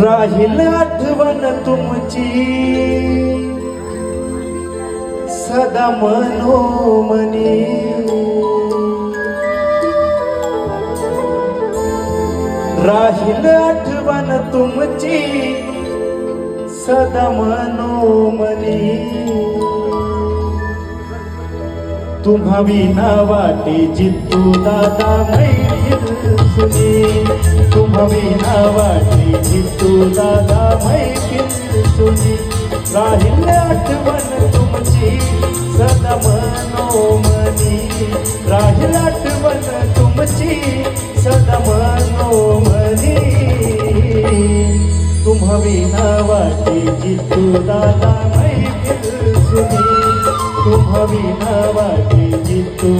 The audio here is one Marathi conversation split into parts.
राहील आठवण तुमची. सदा मनोमनी. राहील आठवण तुमची. सदा मनोमनी. तुम्हा विना वाटे जितू दादा मैल सुनी. तुम्हा नावाची वाटे जितू दादा मैल सुनी. राहील आठवण तुमची सदा मनोमनी. राहील आठवण तुमची सदा मनोमनी. तुम्हावी नावाची वाटे जितू दादा मैल सुनी. नावाची विना वाटे जितू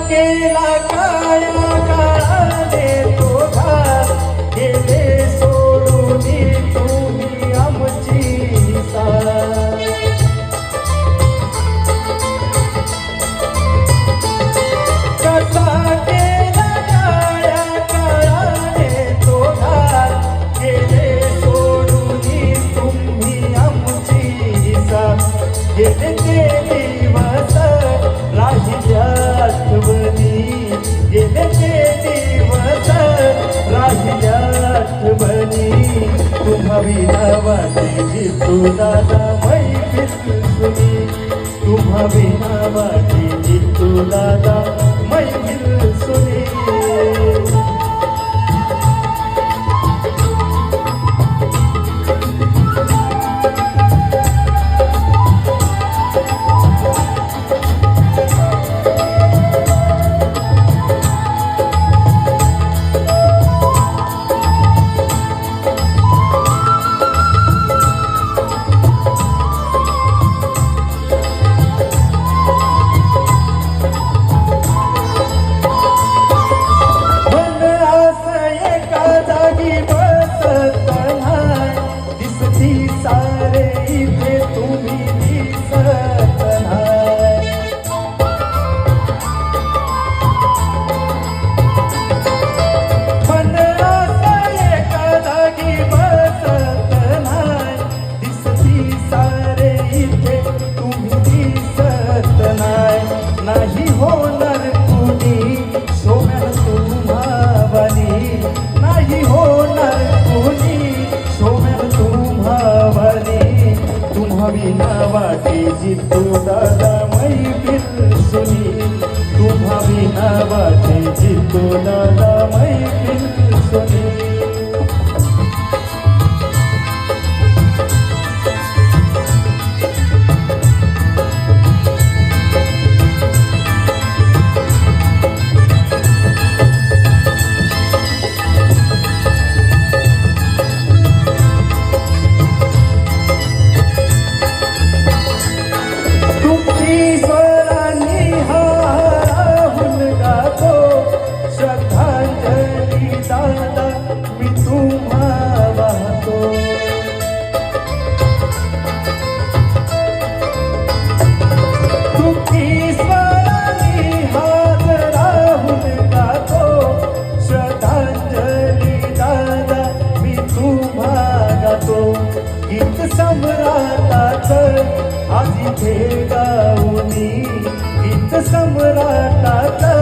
केला काळ्या काळाने तो घात सोडून तुम्ही आमची कसा केला काळ्या काळाने तो घात सोडून तुम्ही आमची आठवणी तुम्हा विना वाटे जितू दादा मैफिल सुनी तुम्हा विना वाटे जितू वाटे जितू दादा मैफिल सुनी तुम्हा विना वाटे जितू दादा गाऊनी गीत सम्राटाचा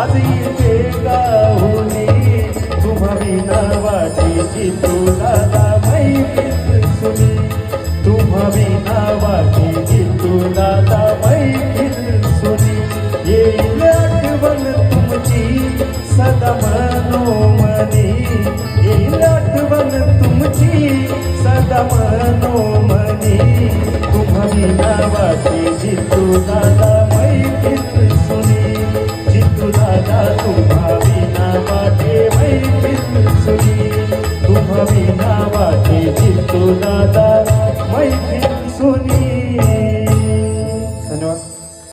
आज इथे गाऊनी तुम्ही नावाची तुला जितू दादा मैफिल सुनी तुम्हा विना वाटे जितू सुनी. येईल आठवण तुमची सदा मनोमनी येईल आठवण तुमची सदा मनोमनी तुम्हा विना वाटे जितू दादा